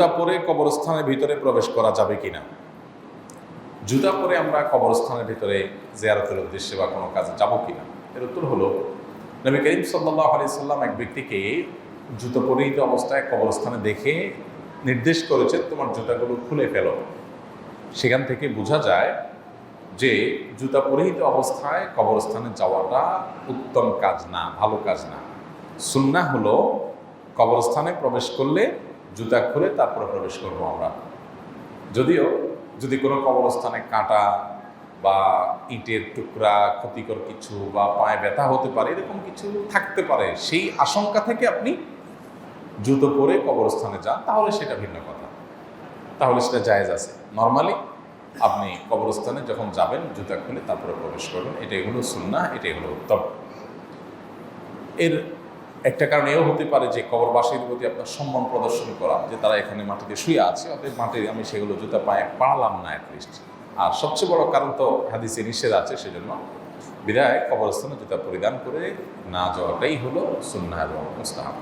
জুতা পরে কবরস্থানের ভিতরে প্রবেশ করা যাবে কিনা? জুতা পরে আমরা কবরস্থানের ভিতরে জিয়ারতের উদ্দেশ্যে বা কোনো কাজে যাব কিনা? এর উত্তর হলো, নবী করিম সাল্লাহ আলি সাল্লাম এক ব্যক্তিকে জুতো পরিহিত অবস্থায় কবরস্থানে দেখে নির্দেশ করেছে, তোমার জুতাগুলো খুলে ফেলো। সেখান থেকে বোঝা যায় যে জুতা পরিহিত অবস্থায় কবরস্থানে যাওয়াটা উত্তম কাজ না, ভালো কাজ না। সুন্না হলো কবরস্থানে প্রবেশ করলে জুতা খুলে তারপরে প্রবেশ করব আমরা। যদিও, যদি কোনো কবরস্থানে কাঁটা বা ইটের টুকরা, ক্ষতিকর কিছু বা পায়ে ব্যথা হতে পারে, এরকম কিছু থাকতে পারে, সেই আশঙ্কা থেকে আপনি জুতো পরে কবরস্থানে যান, তাহলে সেটা ভিন্ন কথা। তাহলে সেটা জায়েজ আছে। নর্মালি আপনি কবরস্থানে যখন যাবেন, জুতা খুলে তারপরে প্রবেশ করবেন, এটাই হলো সুন্না এটাই হলো উত্তম। এর একটা কারণ এও হতে পারে যে কবরবাসীর প্রতি আপনার সম্মান প্রদর্শন করা, যে তারা এখানে মাটিতে শুয়ে আছে, অতএব মাটির আমি সেগুলো জুতা পায়ে পাড়ালাম না অ্যাটলিস্ট আর সবচেয়ে বড় কারণ তো হাদিসে নিষেধ আছে, সেজন্য বিদায় কবরস্থানে জুতা পরিধান করে না যাওয়াটাই হলো সুন্না এবং মুস্তাহাব।